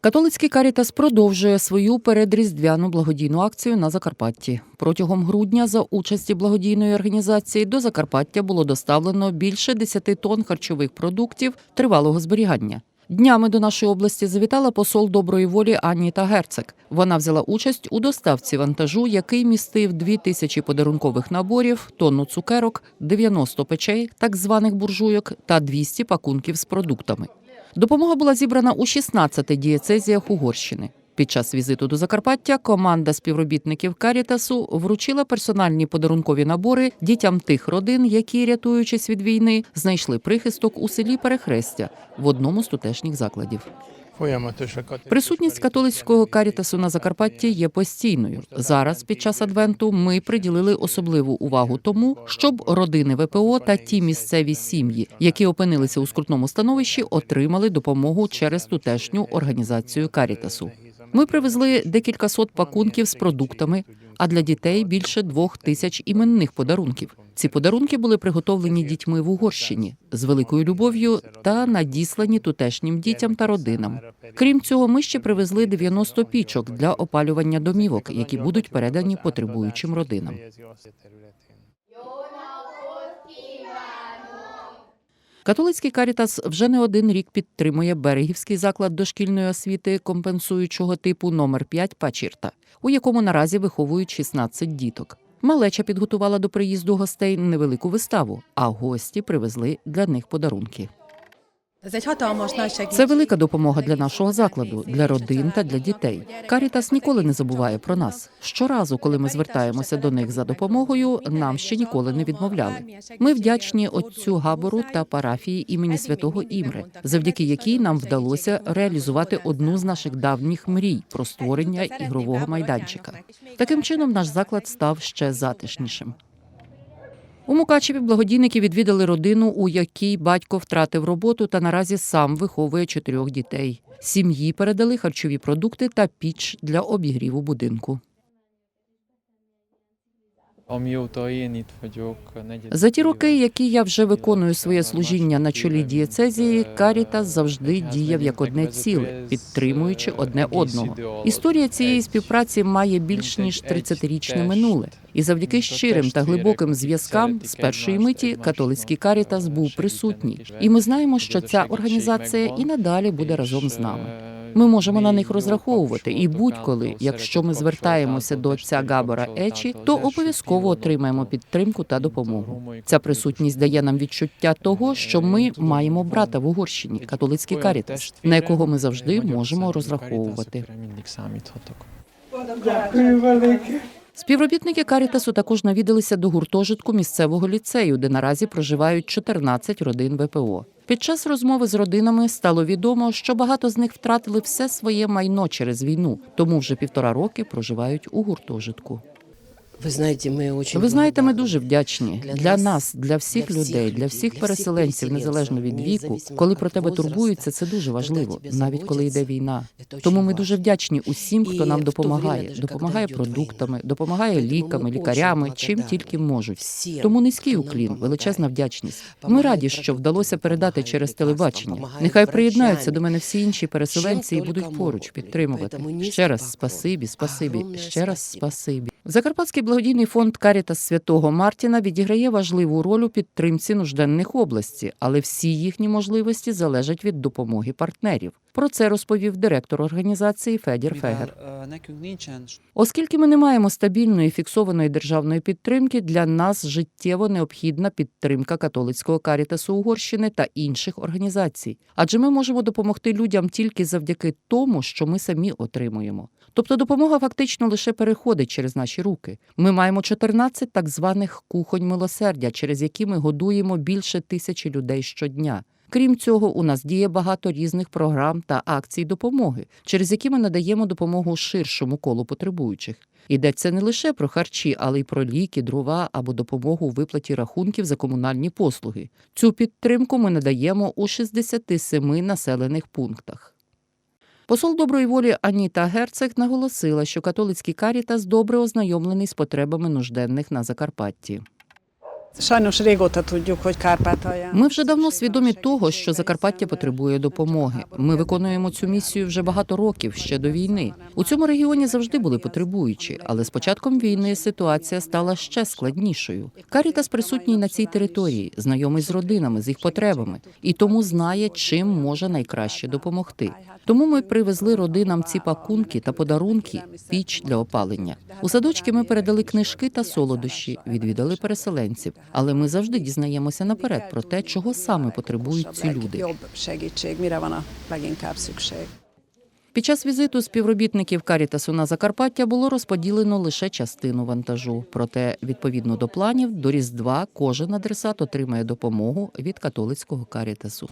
Католицький Карітас продовжує свою передріздвяну благодійну акцію на Закарпатті. Протягом грудня за участі благодійної організації до Закарпаття було доставлено більше 10 тонн харчових продуктів тривалого зберігання. Днями до нашої області завітала посол доброї волі Аніта Герцек. Вона взяла участь у доставці вантажу, який містив 2 тисячі подарункових наборів, тонну цукерок, 90 печей, так званих буржуйок, та 200 пакунків з продуктами. Допомога була зібрана у 16 дієцезіях Угорщини. Під час візиту до Закарпаття команда співробітників Карітасу вручила персональні подарункові набори дітям тих родин, які, рятуючись від війни, знайшли прихисток у селі Перехрестя в одному з тутешніх закладів. Присутність католицького карітасу на Закарпатті є постійною. Зараз, під час адвенту, ми приділили особливу увагу тому, щоб родини ВПО та ті місцеві сім'ї, які опинилися у скрутному становищі, отримали допомогу через тутешню організацію Карітасу. Ми привезли декілька сот пакунків з продуктами, а для дітей більше двох тисяч іменних подарунків. Ці подарунки були приготовлені дітьми в Угорщині з великою любов'ю та надіслані тутешнім дітям та родинам. Крім цього, ми ще привезли 90 пічок для опалювання домівок, які будуть передані потребуючим родинам. Католицький Карітас вже не один рік підтримує берегівський заклад дошкільної освіти компенсуючого типу номер 5 Пачірта, у якому наразі виховують 16 діток. Малеча підготувала до приїзду гостей невелику виставу, а гості привезли для них подарунки. Це велика допомога для нашого закладу, для родин та для дітей. Карітас ніколи не забуває про нас. Щоразу, коли ми звертаємося до них за допомогою, нам ще ніколи не відмовляли. Ми вдячні отцю Габору та парафії імені святого Імре, завдяки якій нам вдалося реалізувати одну з наших давніх мрій про створення ігрового майданчика. Таким чином, наш заклад став ще затишнішим. У Мукачеві благодійники відвідали родину, у якій батько втратив роботу та наразі сам виховує чотирьох дітей. Сім'ї передали харчові продукти та піч для обігріву будинку. За ті роки, які я вже виконую своє служіння на чолі дієцезії, Карітас завжди діяв як одне ціле, підтримуючи одне одного. Історія цієї співпраці має більш ніж 30-річне минуле, і завдяки щирим та глибоким зв'язкам з першої миті католицький Карітас був присутній, і ми знаємо, що ця організація і надалі буде разом з нами. Ми можемо на них розраховувати, і будь-коли, якщо ми звертаємося до отця Габора Ечі, то обов'язково отримаємо підтримку та допомогу. Ця присутність дає нам відчуття того, що ми маємо брата в Угорщині, католицький карітас, на якого ми завжди можемо розраховувати. Співробітники Карітасу також навідалися до гуртожитку місцевого ліцею, де наразі проживають 14 родин ВПО. Під час розмови з родинами стало відомо, що багато з них втратили все своє майно через війну, тому вже півтора роки проживають у гуртожитку. Ви знаєте, ми очень Ви знаєте, ми дуже вдячні Для для нас, для всіх людей, для всіх переселенців, незалежно від віку. Коли про тебе турбуються, це дуже важливо, навіть коли йде війна. Тому ми дуже вдячні усім, хто нам допомагає, допомагає продуктами, допомагає ліками, лікарями, чим тільки можуть. Тому низький уклін, величезна вдячність. Ми раді, що вдалося передати через телебачення. Нехай приєднаються до мене всі інші переселенці і будуть поруч підтримувати. Ще раз спасибі, спасибі, ще раз спасибі. Закарпатський благодійний фонд Карітас Святого Мартіна відіграє важливу роль у підтримці нужденних області, але всі їхні можливості залежать від допомоги партнерів. Про це розповів директор організації Федір Фегер. Nincsen Оскільки ми не маємо стабільної фіксованої державної підтримки, для нас життєво необхідна підтримка католицького карітасу Угорщини та інших організацій, адже ми можемо допомогти людям тільки завдяки тому, що ми самі отримуємо. Тобто допомога фактично лише переходить через наші руки. Ми маємо 14 так званих кухонь милосердя, через які ми годуємо більше тисячі людей щодня. Крім цього, у нас діє багато різних програм та акцій допомоги, через які ми надаємо допомогу ширшому колу потребуючих. Йдеться не лише про харчі, але й про ліки, дрова або допомогу у виплаті рахунків за комунальні послуги. Цю підтримку ми надаємо у 67 населених пунктах. Посол доброї волі Аніта Герцег наголосила, що католицький карітас добре ознайомлений з потребами нужденних на Закарпатті. Sajnos régóta tudjuk, hogy. Ми вже давно свідомі того, що Закарпаття потребує допомоги. Ми виконуємо цю місію вже багато років ще до війни. У цьому регіоні завжди були потребуючі, але з початком війни ситуація стала ще складнішою. Карітас присутній на цій території, знайомий з родинами, з їх потребами, і тому знає, чим може найкраще допомогти. Тому ми привезли родинам ці пакунки та подарунки, піч для опалення. У садочки ми передали книжки та солодощі, відвідали переселенців. Але ми завжди дізнаємося наперед про те, чого саме потребують ці люди. Під час візиту співробітників Карітасу на Закарпаття було розподілено лише частину вантажу. Проте, відповідно до планів, до Різдва кожен адресат отримає допомогу від католицького Карітасу.